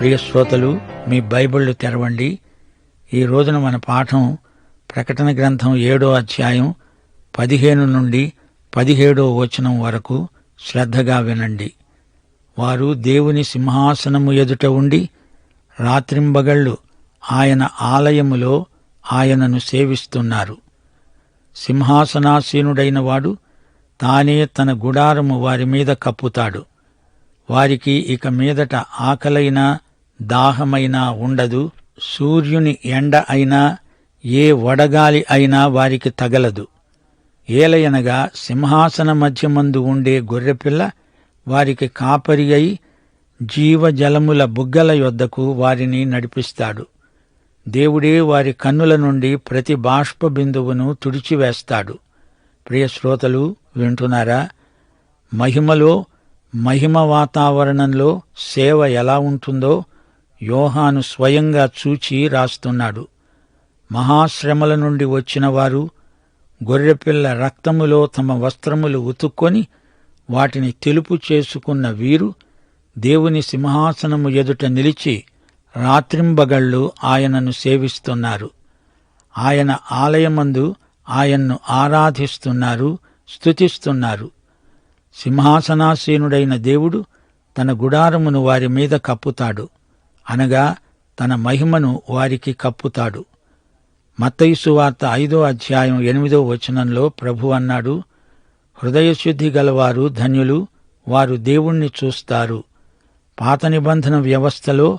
ప్రియ శ్రోతలు మీ బైబిళ్ళు తెరవండి. ఈ రోజున మన పాఠం ప్రకటన గ్రంథం ఏడో అధ్యాయం పదిహేను నుండి పదిహేడో వచనం వరకు శ్రద్ధగా వినండి. వారు దేవుని సింహాసనము ఎదుట ఉండి రాత్రింబగళ్ళు ఆయన ఆలయములో ఆయనను సేవిస్తున్నారు. సింహాసనాసీనుడైన వాడు తానే తన గుడారము వారి మీద కప్పుతాడు. వారికి ఇక మీదట ఆకలైనా దాహమైనా ఉండదు సూర్యుని ఎండ అయినా ఏ వడగాలి అయినా వారికి తగలదు. ఏలయనగా సింహాసన మధ్యమందు ఉండే గొర్రెపిల్ల వారికి కాపరి అయి జీవజలముల బుగ్గల యొద్దకు వారిని నడిపిస్తాడు. దేవుడే వారి కన్నుల నుండి ప్రతి బాష్ప బిందువును తుడిచివేస్తాడు. ప్రియ శ్రోతలు వింటున్నారా? మహిమలో మహిమ వాతావరణంలో సేవ ఎలా ఉంటుందో యోహాను స్వయంగా చూచి రాస్తున్నాడు. మహాశ్రమల నుండి వచ్చిన వారు గొర్రెపిల్ల రక్తములో తమ వస్త్రములు ఉతుక్కొని వాటిని తెలుపు చేసుకున్న వీరు దేవుని సింహాసనము ఎదుట నిలిచి రాత్రింబగళ్ళు ఆయనను సేవిస్తున్నారు. ఆయన ఆలయమందు ఆయన్ను ఆరాధిస్తున్నారు స్తుతిస్తున్నారు. సింహాసనాసీనుడైన దేవుడు తన గుడారమును వారి మీద కప్పుతాడు. అనగా తన మహిమను వారికి కప్పుతాడు. మత్తయిసు వార్త ఐదో అధ్యాయం ఎనిమిదో వచనంలో ప్రభు అన్నాడు హృదయశుద్ధి గలవారు ధన్యులు వారు దేవుణ్ణి చూస్తారు. పాత నిబంధన వ్యవస్థలో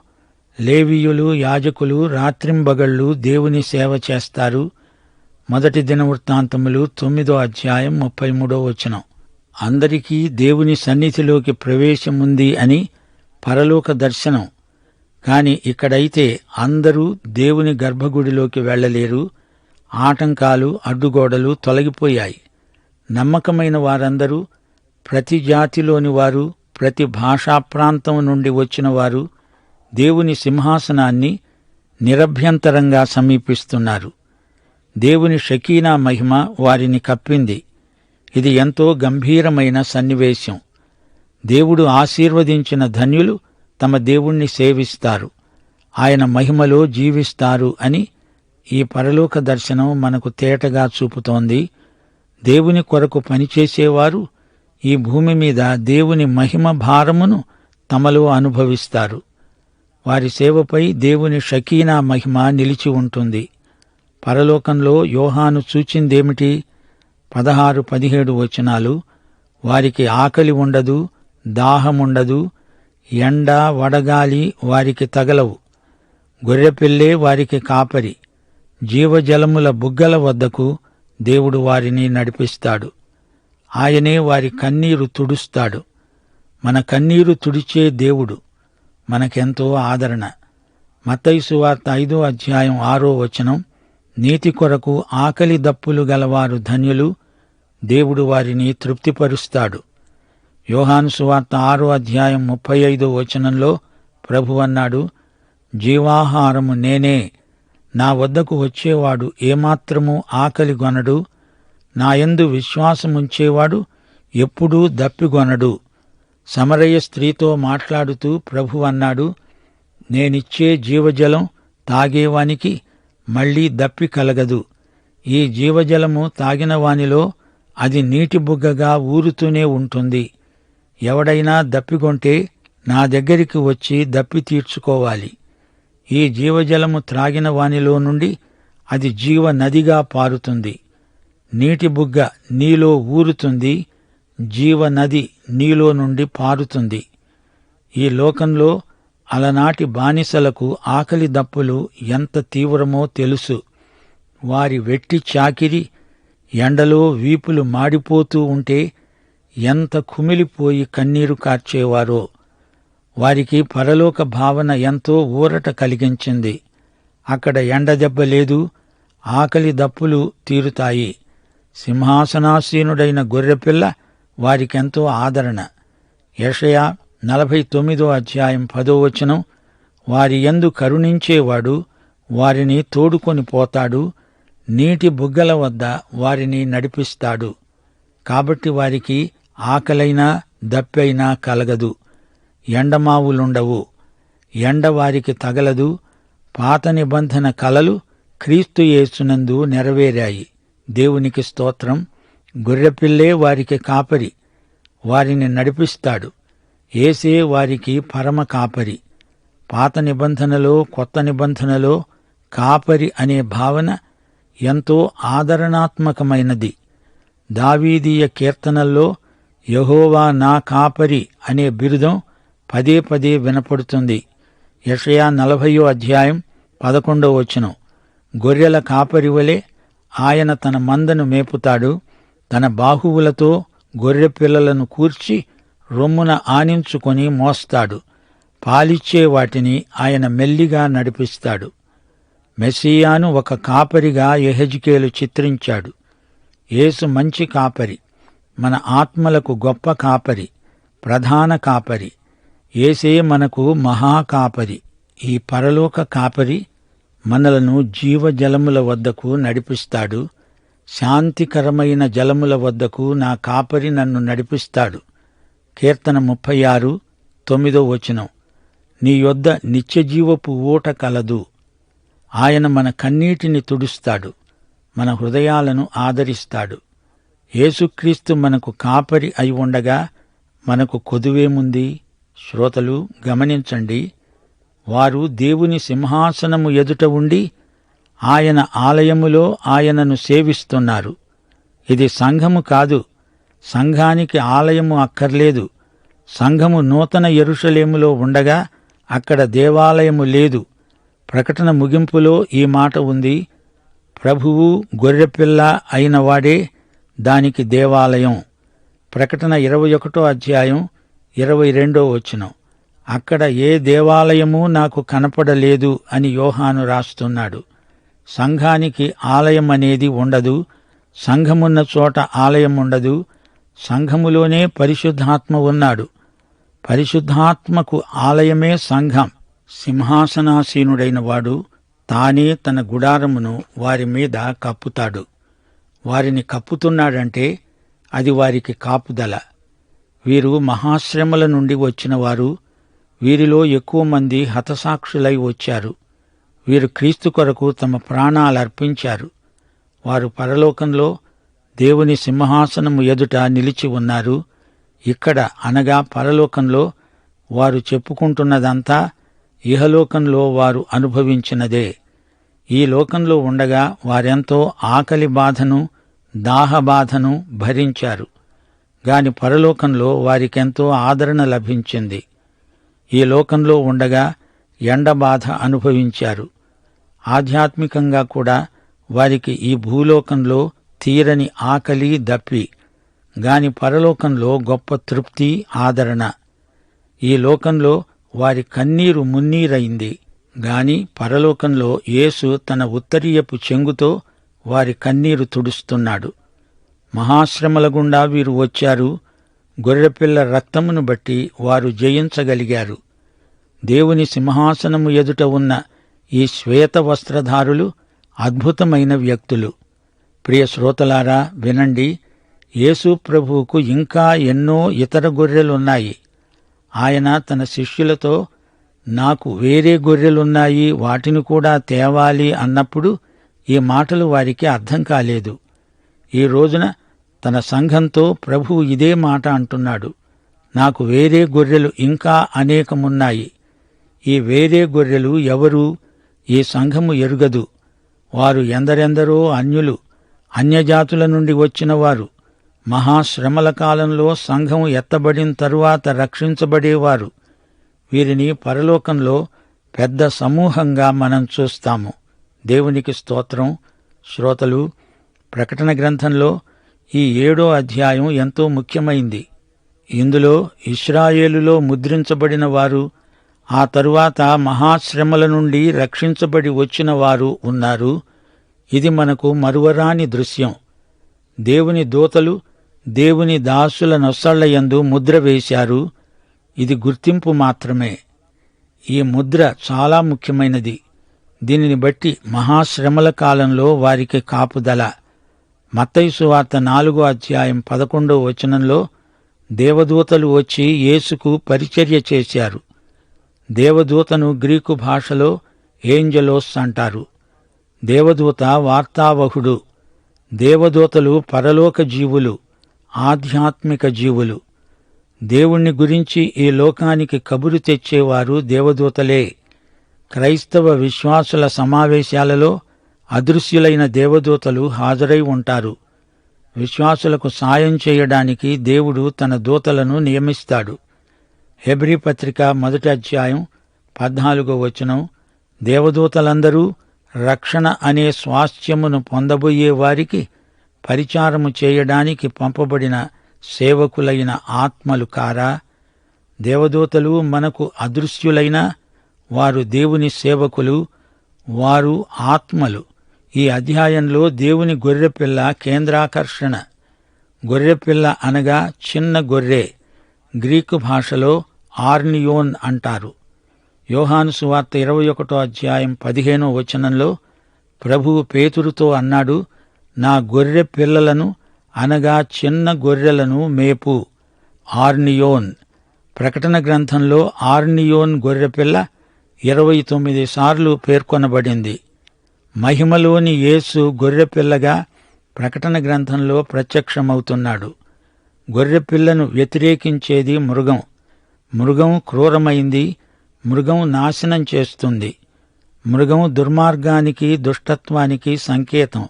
లేవీయులు యాజకులు రాత్రింబగళ్ళు దేవుని సేవ చేస్తారు. మొదటి దినవృత్తాంతములు తొమ్మిదో అధ్యాయం ముప్పై మూడో వచనం. అందరికీ దేవుని సన్నిధిలోకి ప్రవేశముంది అని పరలోక దర్శనం కాని ఇక్కడైతే అందరూ దేవుని గర్భగుడిలోకి వెళ్ళలేరు. ఆటంకాలు అడ్డుగోడలు తొలగిపోయాయి. నమ్మకమైన వారందరూ ప్రతి జాతిలోని వారు ప్రతి భాషా ప్రాంతం నుండి వచ్చిన వారు దేవుని సింహాసనాన్ని నిరభ్యంతరంగా సమీపిస్తున్నారు. దేవుని షకీనా మహిమ వారిని కప్పింది. ఇది ఎంతో గంభీరమైన సన్నివేశం. దేవుడు ఆశీర్వదించిన ధన్యులు తమ దేవుణ్ణి సేవిస్తారు. ఆయన మహిమలో జీవిస్తారు అని ఈ పరలోక దర్శనం మనకు తేటగా చూపుతోంది. దేవుని కొరకు పనిచేసేవారు ఈ భూమి మీద దేవుని మహిమ భారమును తమలో అనుభవిస్తారు. వారి సేవపై దేవుని షకీనా మహిమ నిలిచి ఉంటుంది. పరలోకంలో యోహాను చూచిందేమిటి? పదహారు పదిహేడు వచనాలు. వారికి ఆకలి ఉండదు దాహముండదు ఎండ వడగాలి వారికి తగలవు. గొర్రెపిల్లే వారికి కాపరి. జీవజలముల బుగ్గల వద్దకు దేవుడు వారిని నడిపిస్తాడు. ఆయనే వారి కన్నీరు తుడుస్తాడు. మన కన్నీరు తుడిచే దేవుడు మనకెంతో ఆదరణ. మతైసు వార్త ఐదో అధ్యాయం ఆరో వచనం నీతి కొరకు ఆకలి దప్పులు గలవారు ధన్యులు దేవుడు వారిని తృప్తిపరుస్తాడు. యోహాను సువార్త ఆరో అధ్యాయం ముప్పై ఐదో వచనంలో ప్రభు అన్నాడు జీవాహారము నేనే. నా వద్దకు వచ్చేవాడు ఏమాత్రము ఆకలి గొనడు. నాయందు విశ్వాసముంచేవాడు ఎప్పుడూ దప్పిగొనడు సమరయ్య స్త్రీతో మాట్లాడుతూ ప్రభు అన్నాడు నేనిచ్చే జీవజలం తాగేవానికి మళ్ళీ దప్పి కలగదు. ఈ జీవజలము తాగిన వానిలో అది నీటి బుగ్గగా ఊరుతూనే ఉంటుంది. ఎవడైనా దప్పికొంటే నా దగ్గరికి వచ్చి దప్పి తీర్చుకోవాలి. ఈ జీవజలము త్రాగిన వానిలో నుండి అది జీవ నదిగా పారుతుంది. నీటి బుగ్గ నీలో ఊరుతుంది జీవ నది నీలో నుండి పారుతుంది. ఈ లోకంలో అలనాటి బానిసలకు ఆకలి దప్పులు ఎంత తీవ్రమో తెలుసు. వారి వెట్టి చాకిరి ఎండలో వీపులు మాడిపోతూ ఉంటే ఎంత కుమిలిపోయి కన్నీరు కార్చేవారో. వారికి పరలోక భావన ఎంతో ఊరట కలిగించింది. అక్కడ ఎండదెబ్బ లేదు ఆకలి దప్పులు తీరుతాయి. సింహాసనాసీనుడైన గొర్రెపిల్ల వారికెంతో ఆదరణ. యషయా నలభై తొమ్మిదో అధ్యాయం పదో వచనం వారి ఎందు కరుణించేవాడు వారిని తోడుకొని పోతాడు నీటి బుగ్గల వద్ద వారిని నడిపిస్తాడు. కాబట్టి వారికి ఆకలైనా దప్పైనా కలగదు. ఎండమావులుండవు. ఎండ వారికి తగలదు. పాత నిబంధన కలలు క్రీస్తు యేసునందు నెరవేరాయి. దేవునికి స్తోత్రం. గొర్రెపిల్లే వారికి కాపరి. వారిని నడిపిస్తాడు. ఏసే వారికి పరమ కాపరి. పాత నిబంధనలో కొత్త నిబంధనలో కాపరి అనే భావన ఎంతో ఆదరణాత్మకమైనది. దావీదీయ కీర్తనల్లో యహోవా నా కాపరి అనే బిరుదం పదే పదే వినపడుతుంది. యషయా నలభయో అధ్యాయం పదకొండో వచనం. గొర్రెల కాపరి వలె ఆయన తన మందను మేపుతాడు. తన బాహువులతో గొర్రె పిల్లలను కూర్చి రొమ్మున ఆనించుకొని మోస్తాడు. పాలిచ్చే వాటిని ఆయన మెల్లిగా నడిపిస్తాడు. మెస్సియాను ఒక కాపరిగా ఎహెజ్కేలు చిత్రించాడు. యేసు మంచి కాపరి. మన ఆత్మలకు గొప్ప కాపరి ప్రధాన కాపరి ఏసే మనకు మహాకాపరి ఈ పరలోక కాపరి మనలను జీవజలముల వద్దకు నడిపిస్తాడు. శాంతికరమైన జలముల వద్దకు నా కాపరి నన్ను నడిపిస్తాడు. కీర్తన ముప్పై ఆరు తొమ్మిదో వచనం. నీ యొద్ద నిత్యజీవపు ఊట కలదు. ఆయన మన కన్నీటిని తుడుస్తాడు. మన హృదయాలను ఆదరిస్తాడు. యేసుక్రీస్తు మనకు కాపరి అయి ఉండగా మనకు కొదువేముంది? శ్రోతలు గమనించండి. వారు దేవుని సింహాసనము ఎదుట ఉండి ఆయన ఆలయములో ఆయనను సేవిస్తున్నారు. ఇది సంఘము కాదు. సంఘానికి ఆలయము అక్కర్లేదు. సంఘము నూతన ఎరుషలేములో ఉండగా అక్కడ దేవాలయము లేదు. ప్రకటన ముగింపులో ఈ మాట ఉంది. ప్రభువు గొర్రెపిల్ల అయిన వాడే దానికి దేవాలయం. ప్రకటన ఇరవై ఒకటో అధ్యాయం ఇరవై రెండో వచనం. అక్కడ ఏ దేవాలయము నాకు కనపడలేదు అని యోహాను రాస్తున్నాడు. సంఘానికి ఆలయం అనేది ఉండదు. సంఘమున్న చోట ఆలయం ఉండదు. సంఘములోనే పరిశుద్ధాత్మ ఉన్నాడు. పరిశుద్ధాత్మకు ఆలయమే సంఘం. సింహాసనాసీనుడైన వాడు తానే తన గుడారమును వారి మీద కప్పుతాడు. వారిని కప్పుతున్నాడంటే అది వారికి కాపుదల. వీరు మహాశ్రమల నుండి వచ్చిన వారు వీరిలో ఎక్కువ మంది హతసాక్షులై వచ్చారు. వీరు క్రీస్తు కొరకు తమ ప్రాణాలు అర్పించారు. వారు పరలోకంలో దేవుని సింహాసనము ఎదుట నిలిచి ఉన్నారు. ఇక్కడ అనగా పరలోకంలో వారు చెప్పుకుంటున్నదంతా ఇహలోకంలో వారు అనుభవించినదే. ఈ లోకంలో ఉండగా వారెంతో ఆకలి బాధను దాహ బాధను భరించారు. గాని పరలోకంలో వారికెంతో ఆదరణ లభించింది. ఈ లోకంలో ఉండగా ఎండబాధ అనుభవించారు. ఆధ్యాత్మికంగా కూడా వారికి ఈ భూలోకంలో తీరని ఆకలి దప్పి. గాని పరలోకంలో గొప్ప తృప్తి ఆదరణ. ఈ లోకంలో వారి కన్నీరు మున్నీరైంది. గాని పరలోకంలో యేసు తన ఉత్తరీయపు చెంగుతో వారి కన్నీరు తుడుస్తున్నాడు. మహాశ్రమల గుండా వీరు వచ్చారు. గొర్రెపిల్ల రక్తమును బట్టి వారు జయించగలిగారు. దేవుని సింహాసనము ఎదుట ఉన్న ఈ శ్వేత వస్త్రధారులు అద్భుతమైన వ్యక్తులు. ప్రియ శ్రోతలారా వినండి. యేసు ప్రభువుకు ఇంకా ఎన్నో ఇతర గొర్రెలున్నాయి. ఆయన తన శిష్యులతో నాకు వేరే గొర్రెలున్నాయి వాటిని కూడా తేవాలి అన్నప్పుడు ఈ మాటలు వారికి అర్థం కాలేదు. ఈ రోజున తన సంఘంతో ప్రభువు ఇదే మాట అంటున్నాడు. నాకు వేరే గొర్రెలు ఇంకా అనేకమున్నాయి. ఈ వేరే గొర్రెలు ఎవరు ఈ సంఘము ఎరుగదు. వారు ఎందరెందరో అన్యులు అన్యజాతుల నుండి వచ్చినవారు. మహాశ్రమల కాలంలో సంఘం ఎత్తబడిన తరువాత రక్షించబడేవారు. వీరిని పరలోకంలో పెద్ద సమూహంగా మనం చూస్తాము. దేవునికి స్తోత్రం. శ్రోతలు ప్రకటన గ్రంథంలో ఈ ఏడో అధ్యాయం ఎంతో ముఖ్యమైంది. ఇందులో ఇస్రాయేలులో ముద్రించబడిన వారు ఆ తరువాత మహాశ్రమల నుండి రక్షించబడి వచ్చిన వారు ఉన్నారు. ఇది మనకు మరువరాని దృశ్యం. దేవుని దూతలు దేవుని దాసుల నొసళ్ళయందు ముద్ర వేశారు. ఇది గుర్తింపు మాత్రమే. ఈ ముద్ర చాలా ముఖ్యమైనది. దీనిని బట్టి మహాశ్రమల కాలంలో వారికి కాపుదల. మత్తయి వార్త నాలుగో అధ్యాయం పదకొండో వచనంలో దేవదూతలు వచ్చి యేసుకు పరిచర్య చేశారు. దేవదూతను గ్రీకు భాషలో ఏంజలోస్ అంటారు. దేవదూత వార్తావహుడు. దేవదూతలు పరలోక జీవులు ఆధ్యాత్మిక జీవులు. దేవుణ్ణి గురించి ఈ లోకానికి కబురు తెచ్చేవారు దేవదూతలే. క్రైస్తవ విశ్వాసుల సమావేశాలలో అదృశ్యులైన దేవదూతలు హాజరై ఉంటారు. విశ్వాసులకు సాయం చేయడానికి దేవుడు తన దూతలను నియమిస్తాడు. హెబ్రీ పత్రిక మొదటి అధ్యాయం పద్నాలుగో వచనం దేవదూతలందరూ రక్షణ అనే స్వాస్థ్యమును పొందబోయే వారికి పరిచారము చేయడానికి పంపబడిన సేవకులైన ఆత్మలు కారా? దేవదూతలు మనకు అదృశ్యులైన వారు దేవుని సేవకులు వారు ఆత్మలు. ఈ అధ్యాయంలో దేవుని గొర్రెపిల్ల కేంద్రాకర్షణ. గొర్రెపిల్ల అనగా చిన్న గొర్రె. గ్రీకు భాషలో ఆర్నియోన్ అంటారు. యోహాను సువార్త ఇరవై ఒకటో అధ్యాయం పదిహేనో వచనంలో ప్రభువు పేతురుతో అన్నాడు నా గొర్రె పిల్లలను అనగా చిన్న గొర్రెలను మేపు. ఆర్నియోన్. ప్రకటన గ్రంథంలో ఆర్నియోన్ గొర్రెపిల్ల ఇరవై తొమ్మిది సార్లు పేర్కొనబడింది. మహిమలోని యేసు గొర్రెపిల్లగా ప్రకటన గ్రంథంలో ప్రత్యక్షమవుతున్నాడు. గొర్రెపిల్లను వ్యతిరేకించేది మృగం. మృగం క్రూరమైంది మృగం నాశనం చేస్తుంది. మృగం దుర్మార్గానికి దుష్టత్వానికి సంకేతం.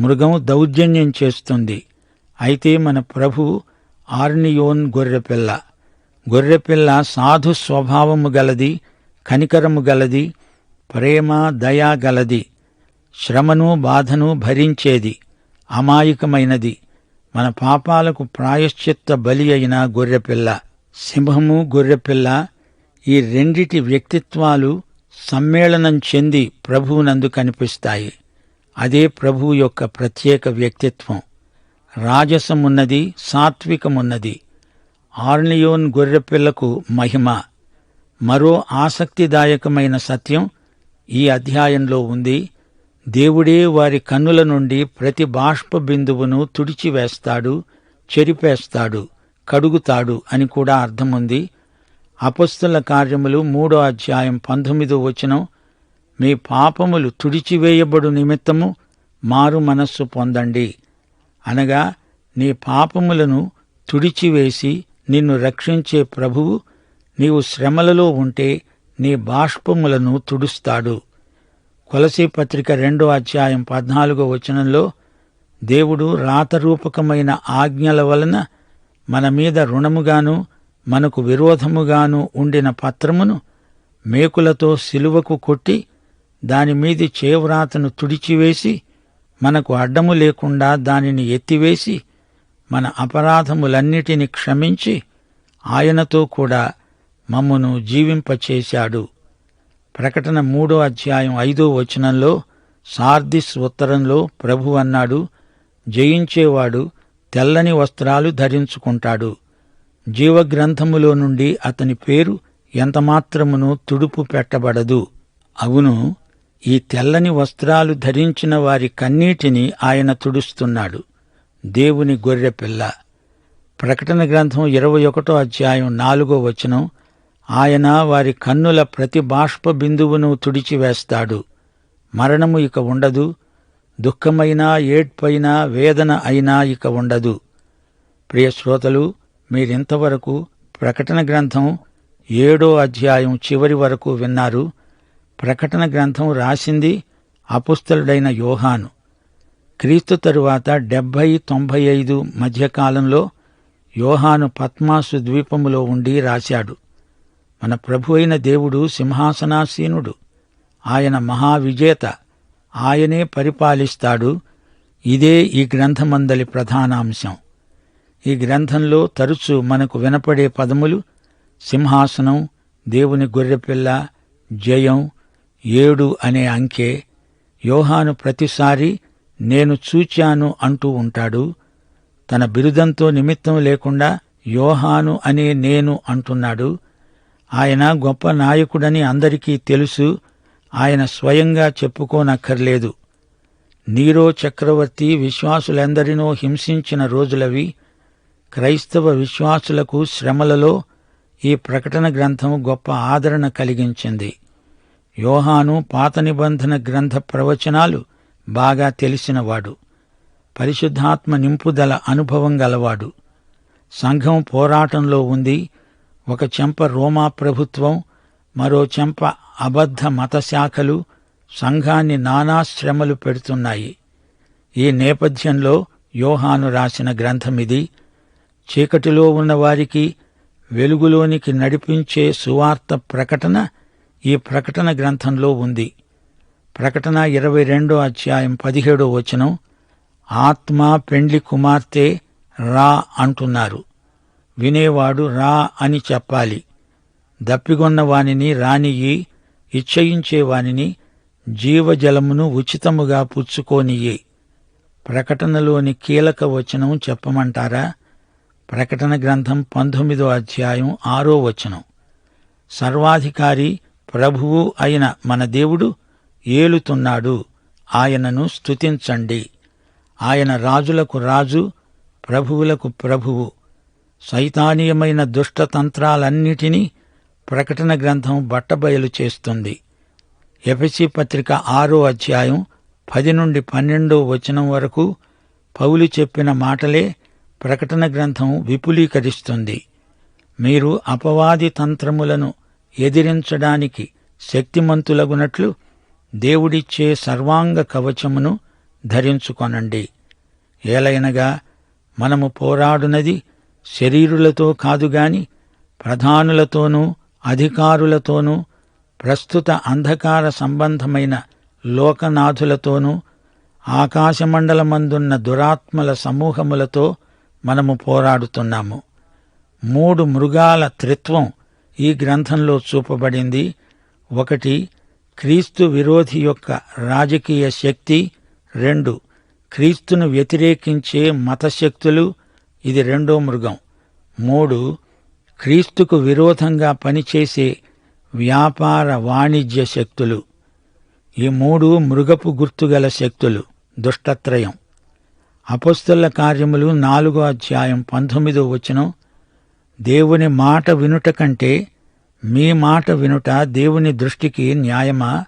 మృగం దౌర్జన్యం చేస్తుంది. అయితే మన ప్రభు ఆర్నియోన్ గొర్రెపిల్ల. గొర్రెపిల్ల సాధు స్వభావము గలది కనికరము గలది ప్రేమ దయా గలది శ్రమను బాధను భరించేది అమాయకమైనది. మన పాపాలకు ప్రాయశ్చిత్త బలి అయిన గొర్రెపిల్ల సింహము గొర్రెపిల్ల ఈ రెండిటి వ్యక్తిత్వాలు సమ్మేళనం చెంది ప్రభువునందు కనిపిస్తాయి. అదే ప్రభువు యొక్క ప్రత్యేక వ్యక్తిత్వం. రాజసమున్నది సాత్వికమున్నది. ఆర్నియోన్ గొర్రెపిల్లకు మహిమ. మరో ఆసక్తిదాయకమైన సత్యం ఈ అధ్యాయంలో ఉంది. దేవుడే వారి కన్నుల నుండి ప్రతి బాష్ప బిందువును తుడిచివేస్తాడు చెరిపేస్తాడు కడుగుతాడు అని కూడా అర్థముంది. అపస్తుల కార్యములు మూడో అధ్యాయం పంతొమ్మిదో వచనం మీ పాపములు తుడిచివేయబడు నిమిత్తము మారు మనస్సు పొందండి. అనగా నీ పాపములను తుడిచివేసి నిన్ను రక్షించే ప్రభువు నీవు శ్రమలలో ఉంటే నీ బాష్పములను తుడుస్తాడు. కొలసీ పత్రిక రెండో అధ్యాయం పద్నాలుగో వచనంలో దేవుడు రాతరూపకమైన ఆజ్ఞల వలన మన మీద రుణముగాను మనకు విరోధముగాను ఉండిన పత్రమును మేకులతో సిలువకు కొట్టి దానిమీది చేవ్రాతను తుడిచివేసి మనకు అడ్డము లేకుండా దానిని ఎత్తివేసి మన అపరాధములన్నిటిని క్షమించి ఆయనతో కూడా మమ్మను జీవింపచేశాడు. ప్రకటన మూడో అధ్యాయం ఐదో వచనంలో సార్దిస్ ఉత్తరంలో ప్రభు అన్నాడు జయించేవాడు తెల్లని వస్త్రాలు ధరించుకుంటాడు. జీవగ్రంథములో నుండి అతని పేరు ఎంతమాత్రమును తుడుపు పెట్టబడదు. అవును ఈ తెల్లని వస్త్రాలు ధరించిన వారి కన్నీటిని ఆయన తుడుస్తున్నాడు. దేవుని గొర్రెపిల్ల ప్రకటన గ్రంథం ఇరవై ఒకటో అధ్యాయం నాలుగో వచనం ఆయన వారి కన్నుల ప్రతి బాష్ప బిందువును తుడిచివేస్తాడు. మరణము ఇక ఉండదు దుఃఖమైనా ఏడ్పైనా వేదన అయినా ఇక ఉండదు. ప్రియ శ్రోతలు మీరింతవరకు ప్రకటన గ్రంథం ఏడో అధ్యాయం చివరి వరకు విన్నారు. ప్రకటన గ్రంథం రాసింది అపుస్తలుడైన యోహాను. క్రీస్తు తరువాత డెబ్భై తొంభై ఐదు మధ్యకాలంలో యోహాను పద్మాసు ద్వీపములో ఉండి రాశాడు. మన ప్రభు అయిన దేవుడు సింహాసనాసీనుడు. ఆయన మహావిజేత. ఆయనే పరిపాలిస్తాడు. ఇదే ఈ గ్రంథమందలి ప్రధానాంశం. ఈ గ్రంథంలో తరచు మనకు వినపడే పదములు సింహాసనం దేవుని గొర్రెపిల్ల జయం ఏడు అనే అంకె యోహాను ప్రతిసారి నేను చూచాను అంటూ ఉంటాడు. తన బిరుదంతో నిమిత్తం లేకుండా యోహాను అనే నేను అంటున్నాడు. ఆయన గొప్ప నాయకుడని అందరికీ తెలుసు. ఆయన స్వయంగా చెప్పుకోనక్కర్లేదు. నీరో చక్రవర్తి విశ్వాసులెందరినో హింసించిన రోజులవి. క్రైస్తవ విశ్వాసులకు శ్రమలలో ఈ ప్రకటన గ్రంథం గొప్ప ఆదరణ కలిగించింది. యోహాను పాత నిబంధన గ్రంథ ప్రవచనాలు బాగా తెలిసినవాడు. పరిశుద్ధాత్మ నింపుదల అనుభవం గలవాడు. సంఘం పోరాటంలో ఉంది. ఒక చెంప రోమా ప్రభుత్వం మరో చెంప అబద్ధ మతశాఖలు సంఘాన్ని నానా శ్రమలు పెడుతున్నాయి. ఈ నేపథ్యంలో యోహాను రాసిన గ్రంథమిది చీకటిలో ఉన్నవారికి వెలుగులోనికి నడిపించే సువార్త ప్రకటన ఈ ప్రకటన గ్రంథంలో ఉంది. ప్రకటన ఇరవై రెండో అధ్యాయం పదిహేడో వచనం ఆత్మ పెండ్లి కుమార్తె రా అంటున్నారు. వినేవాడు రా అని చెప్పాలి. దప్పిగొన్న వానిని రానియ్యి ఇచ్చయించే వానిని జీవజలమును ఉచితముగా పుచ్చుకోనియ్యి. ప్రకటనలోని కీలక వచనం చెప్పమంటారా? ప్రకటన గ్రంథం పంతొమ్మిదో అధ్యాయం ఆరో వచనం. సర్వాధికారి ప్రభువు అయిన మన దేవుడు ఏలుతున్నాడు. ఆయనను స్తుతించండి. ఆయన రాజులకు రాజు ప్రభువులకు ప్రభువు. సైతానీయమైన దుష్టతంత్రాలన్నిటినీ ప్రకటన గ్రంథం బట్టబయలు చేస్తుంది. ఎఫసి పత్రిక ఆరో అధ్యాయం పది నుండి పన్నెండో వచనం వరకు పౌలు చెప్పిన మాటలే ప్రకటన గ్రంథం విపులీకరిస్తుంది. మీరు అపవాది తంత్రములను ఎదిరించడానికి శక్తిమంతులగునట్లు దేవుడిచ్చే సర్వాంగ కవచమును ధరించుకొనండి. ఏలైనగా మనము పోరాడునది శరీరులతో కాదుగాని ప్రధానులతోనూ అధికారులతోనూ ప్రస్తుత అంధకార సంబంధమైన లోకనాథులతోనూ ఆకాశమండలమందున్న దురాత్మల సమూహములతో మనము పోరాడుతున్నాము. మూడు మృగాల త్రిత్వం ఈ గ్రంథంలో చూపబడింది. ఒకటి క్రీస్తు విరోధి యొక్క రాజకీయ శక్తి. రెండు క్రీస్తును వ్యతిరేకించే మతశక్తులు. ఇది రెండో మృగం. మూడు క్రీస్తుకు విరోధంగా పనిచేసే వ్యాపార వాణిజ్య శక్తులు. ఈ మూడు మృగపు గుర్తుగల శక్తులు. దుష్టత్రయం. అపస్తుల కార్యములు నాలుగో అధ్యాయం పంతొమ్మిదో వచనం. దేవుని మాట వినుట కంటే మీ మాట వినుట దేవుని దృష్టికి న్యాయమా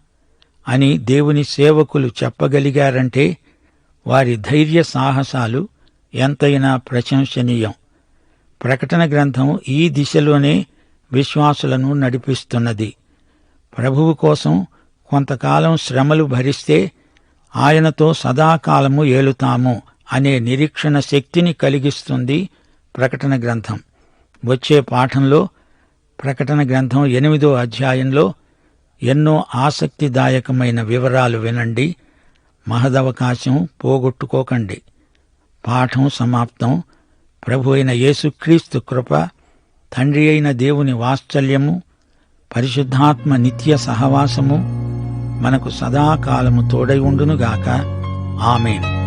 అని దేవుని సేవకులు చెప్పగలిగారంటే వారి ధైర్య సాహసాలు ఎంతైనా ప్రశంసనీయం. ప్రకటన గ్రంథం ఈ దిశలోనే విశ్వాసులను నడిపిస్తున్నది. ప్రభువు కోసం కొంతకాలం శ్రమలు భరిస్తే ఆయనతో సదాకాలము ఏలుతాము అనే నిరీక్షణ శక్తిని కలిగిస్తుంది ప్రకటన గ్రంథం. వచ్చే పాఠంలో ప్రకటన గ్రంథం ఎనిమిదో అధ్యాయంలో ఎన్నో ఆసక్తిదాయకమైన వివరాలు వినండి. మహదవకాశం పోగొట్టుకోకండి. పాఠం సమాప్తం. ప్రభు అయిన యేసుక్రీస్తు కృప తండ్రి అయిన దేవుని వాత్సల్యము పరిశుద్ధాత్మ నిత్య సహవాసము మనకు సదాకాలము తోడై ఉండునుగాక. ఆమెను.